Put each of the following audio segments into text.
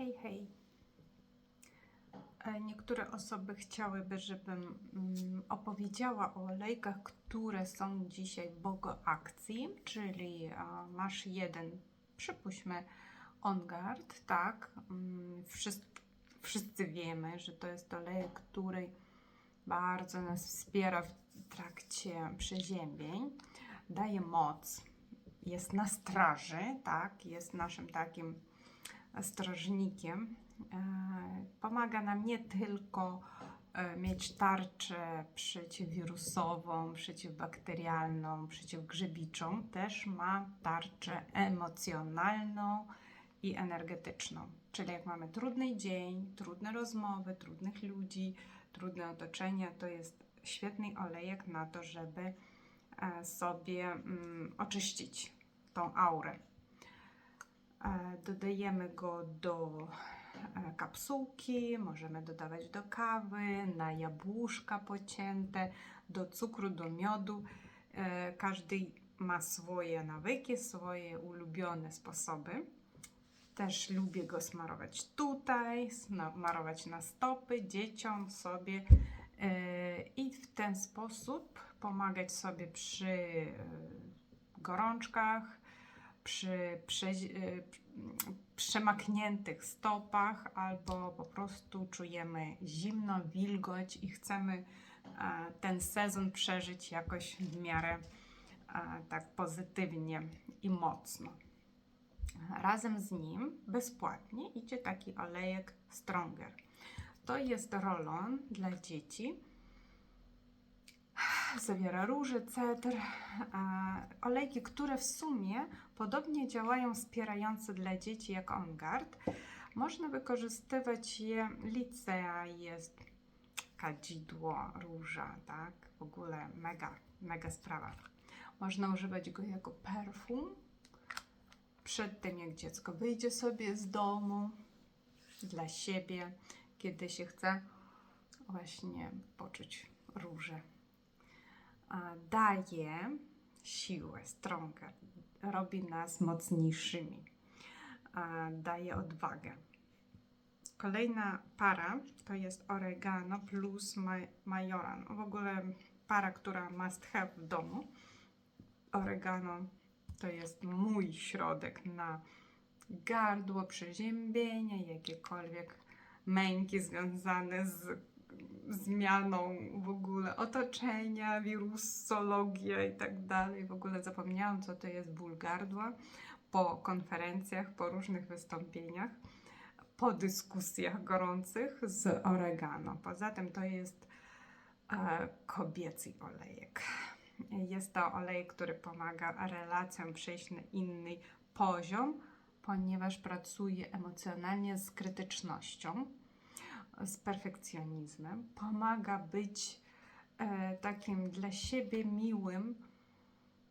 Hej, hej. E, Niektóre osoby chciałyby, żebym mm, opowiedziała o olejkach, które są dzisiaj Bogo akcji, czyli e, masz jeden, przypuśćmy, On Guard, tak. Mm, Wszyscy, wszyscy wiemy, że to jest olejek, który bardzo nas wspiera w trakcie przeziębień, daje moc, jest na straży, tak, jest naszym takim strażnikiem. E, Pomaga nam nie tylko e, mieć tarczę przeciwwirusową, przeciwbakterialną, przeciwgrzybiczą, też ma tarczę emocjonalną i energetyczną. Czyli jak mamy trudny dzień, trudne rozmowy, trudnych ludzi, trudne otoczenie, to jest świetny olejek na to, żeby e, sobie mm, oczyścić tą aurę. E, Dodajemy go do e, kapsułki, możemy dodawać do kawy, na jabłuszka pocięte, do cukru, do miodu. E, Każdy ma swoje nawyki, swoje ulubione sposoby. Też lubię go smarować tutaj, smarować na stopy, dzieciom, sobie i w ten sposób pomagać sobie przy gorączkach, przy y, przemakniętych stopach albo po prostu czujemy zimno, wilgoć i chcemy e, ten sezon przeżyć jakoś w miarę e, tak pozytywnie i mocno. Razem z nim bezpłatnie idzie taki olejek Stronger. To jest rolon dla dzieci. Zawiera róże, cedr, olejki, które w sumie podobnie działają wspierająco dla dzieci jak OnGuard. Można wykorzystywać je, licea jest kadzidło, róża, tak? W ogóle mega, mega sprawa. Można używać go jako perfum przed tym, jak dziecko wyjdzie sobie z domu dla siebie, kiedy się chce właśnie poczuć róże. Daje siłę, stronger, robi nas mocniejszymi, daje odwagę. Kolejna para to jest oregano plus ma- majoran. W ogóle para, która must have w domu. Oregano to jest mój środek na gardło, przeziębienie, jakiekolwiek męki związane z zmianą w ogóle otoczenia, wirusologia i tak dalej. W ogóle zapomniałam, co to jest ból gardła po konferencjach, po różnych wystąpieniach, po dyskusjach gorących z oregano. Poza tym to jest e, kobiecy olejek. Jest to olejek, który pomaga relacjom przejść na inny poziom, ponieważ pracuje emocjonalnie z krytycznością, z perfekcjonizmem. Pomaga być e, takim dla siebie miłym.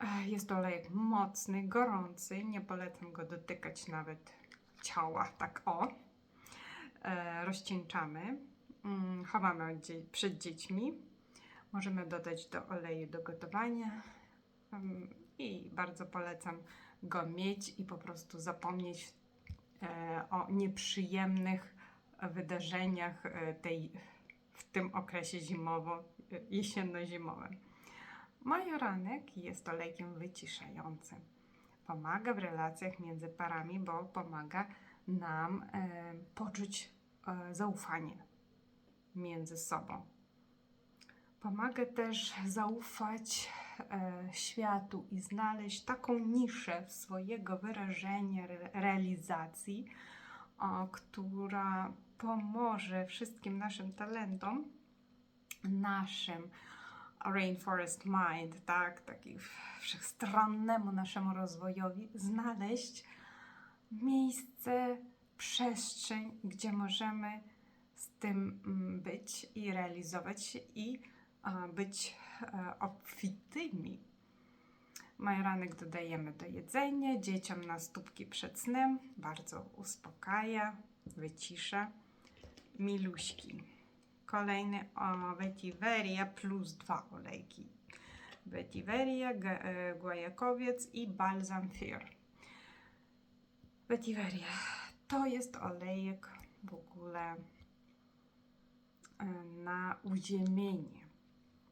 E, jest to olejek mocny, gorący. Nie polecam go dotykać nawet ciała, tak o. E, rozcieńczamy. Mm, chowamy przed dziećmi. Możemy dodać do oleju do gotowania Mm, i bardzo polecam go mieć i po prostu zapomnieć o nieprzyjemnych wydarzeniach e, tej, w tym okresie zimowo, e. Majoranek jest olejkiem wyciszającym. Pomaga w relacjach między parami, bo pomaga nam e, poczuć e, zaufanie między sobą. Pomaga też zaufać e, światu i znaleźć taką niszę swojego wyrażenia, re, realizacji, która pomoże wszystkim naszym talentom, naszym Rainforest Mind, tak, taki wszechstronnemu naszemu rozwojowi, znaleźć miejsce, przestrzeń, gdzie możemy z tym mm, być i realizować się i a, być e, obfitymi. Majeranek dodajemy do jedzenia, dzieciom na stópki przed snem, bardzo uspokaja, wycisza. Miluśki. Kolejny o Vetiveria plus dwa olejki. Vetiveria, e, guajakowiec i balsam fir. Vetiveria to jest olejek w ogóle e, na uziemienie.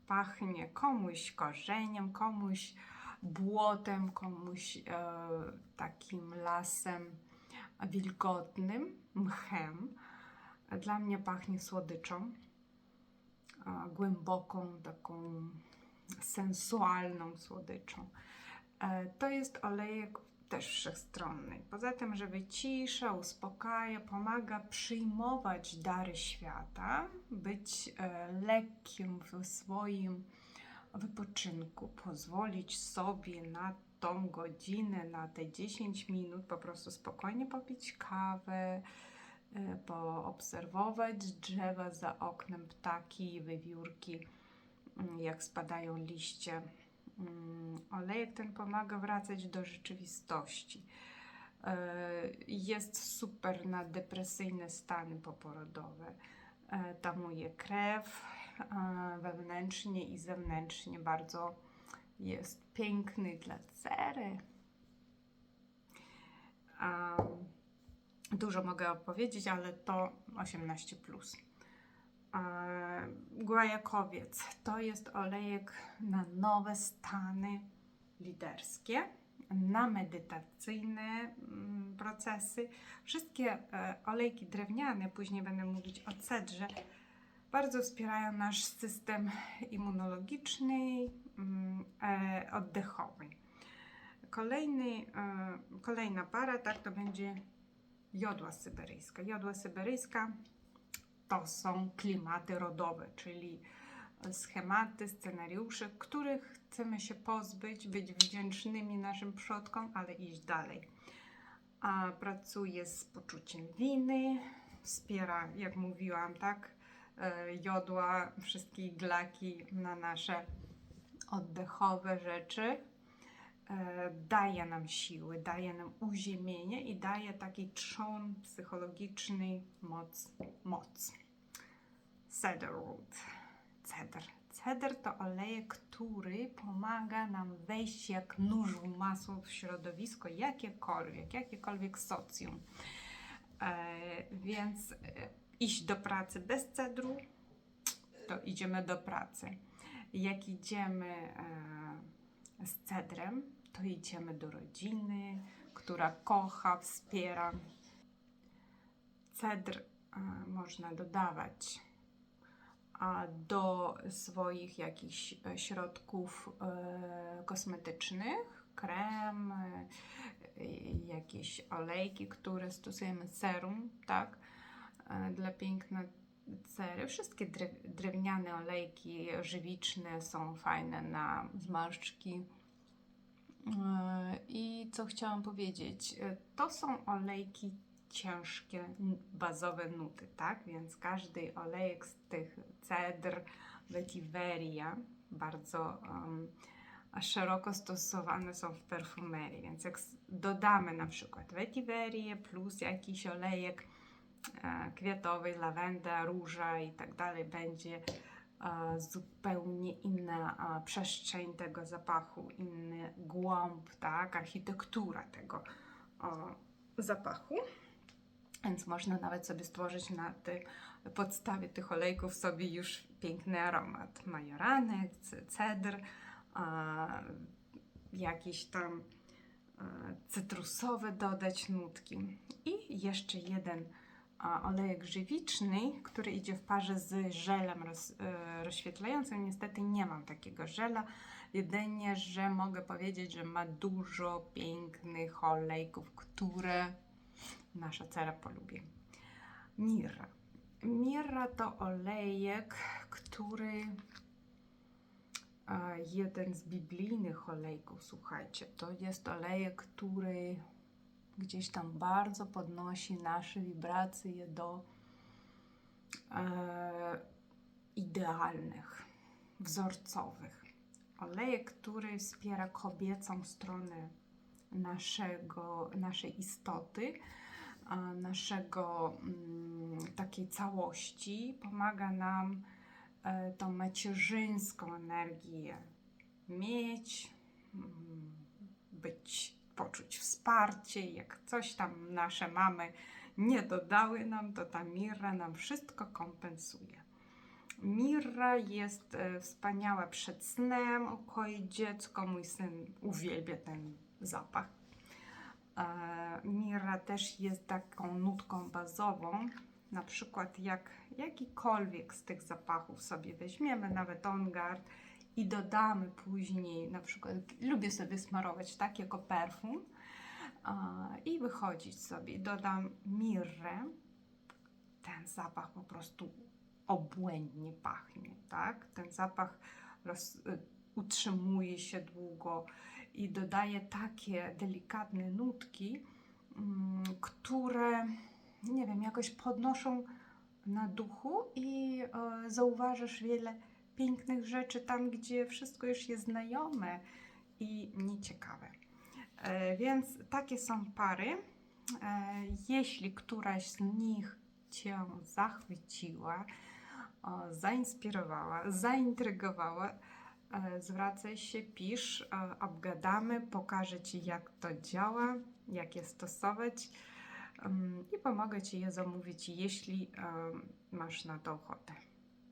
Pachnie komuś korzeniem, komuś błotem, komuś e, takim lasem wilgotnym, mchem. Dla mnie pachnie słodyczą, e, głęboką, taką sensualną słodyczą. E, To jest olejek też wszechstronny. Poza tym, że wycisza, uspokaja, pomaga przyjmować dary świata, być e, lekkim w swoim wypoczynku, pozwolić sobie na tą godzinę, na te 10 minut po prostu spokojnie popić kawę, e, poobserwować drzewa za oknem, ptaki, wywiórki, mm, jak spadają liście. Mm, Olejek ten pomaga wracać do rzeczywistości. E, Jest super na depresyjne stany poporodowe. E, Tamuje krew wewnętrznie i zewnętrznie. Bardzo jest piękny dla cery. Dużo mogę opowiedzieć, ale to 18. Plus. Guajakowiec to jest olejek na nowe stany liderskie, na medytacyjne mm, procesy. Wszystkie e, olejki drewniane, później będę mówić o cedrze, bardzo wspierają nasz system immunologiczny, mm, e, oddechowy. Kolejny, e, kolejna para, tak, to będzie jodła syberyjska. Jodła syberyjska to są klimaty rodowe, czyli schematy, scenariusze, których chcemy się pozbyć, być wdzięcznymi naszym przodkom, ale iść dalej. A pracuje z poczuciem winy, wspiera, jak mówiłam, tak, jodła, wszystkie iglaki na nasze oddechowe rzeczy. E, Daje nam siły, daje nam uziemienie i daje taki trzon psychologiczny, moc, moc. Cedarwood. Cedr. Cedr to olejek, który pomaga nam wejść jak nóż w masło w środowisko, jakiekolwiek, jakiekolwiek socjum. E, więc e, iść do pracy bez cedru, to idziemy do pracy. Jak idziemy e, z cedrem, to idziemy do rodziny, która kocha, wspiera. Cedr e, można dodawać a do swoich jakichś e, środków e, kosmetycznych, krem, e, jakieś olejki, które stosujemy, serum, tak, e, dla piękna cery. Wszystkie drew- drewniane olejki żywiczne są fajne na zmarszczki. E, I co chciałam powiedzieć? E, To są olejki ciężkie, bazowe nuty, tak? Więc każdy olejek z tych cedr, vetiveria, bardzo um, szeroko stosowane są w perfumerii. Więc jak dodamy na przykład vetiverię plus jakiś olejek e, kwiatowy, lawenda, róża i tak dalej, będzie e, zupełnie inna e, przestrzeń tego zapachu, inny głąb, tak? Architektura tego zapachu. Więc można nawet sobie stworzyć na tej podstawie tych olejków sobie już piękny aromat. Majoranek, cedr, jakieś tam cytrusowe dodać nutki. I jeszcze jeden olejek żywiczny, który idzie w parze z żelem roz, e, rozświetlającym. Niestety nie mam takiego żela. Jedynie, że mogę powiedzieć, że ma dużo pięknych olejków, które nasza cera polubi. Mirra. Mirra to olejek, który e, jeden z biblijnych olejków, słuchajcie, to jest olejek, który gdzieś tam bardzo podnosi nasze wibracje do e, idealnych, wzorcowych. Olejek, który wspiera kobiecą stronę naszego, naszej istoty, naszego mm, takiej całości, pomaga nam e, tą macierzyńską energię mieć, mm, być, poczuć wsparcie, jak coś tam nasze mamy nie dodały nam, to ta mirra nam wszystko kompensuje. Mirra jest e, wspaniała przed snem, ukoi dziecko. Mój syn uwielbia ten zapach. E, Mirra też jest taką nutką bazową. Na przykład jak jakikolwiek z tych zapachów sobie weźmiemy, nawet On Guard i dodamy później, na przykład lubię sobie smarować tak jako perfum i wychodzić sobie. Dodam mirrę. Ten zapach po prostu obłędnie pachnie, tak? Ten zapach roz, y, utrzymuje się długo i dodaje takie delikatne nutki, mm, które nie wiem, jakoś podnoszą na duchu i zauważysz wiele pięknych rzeczy tam, gdzie wszystko już jest znajome i nieciekawe. E, więc takie są pary. E, jeśli któraś z nich Cię zachwyciła, zainspirowała, zaintrygowała, e, zwracaj się, pisz, obgadamy, pokażę Ci jak to działa, jak je stosować em, i pomogę Ci je zamówić, jeśli masz na to ochotę.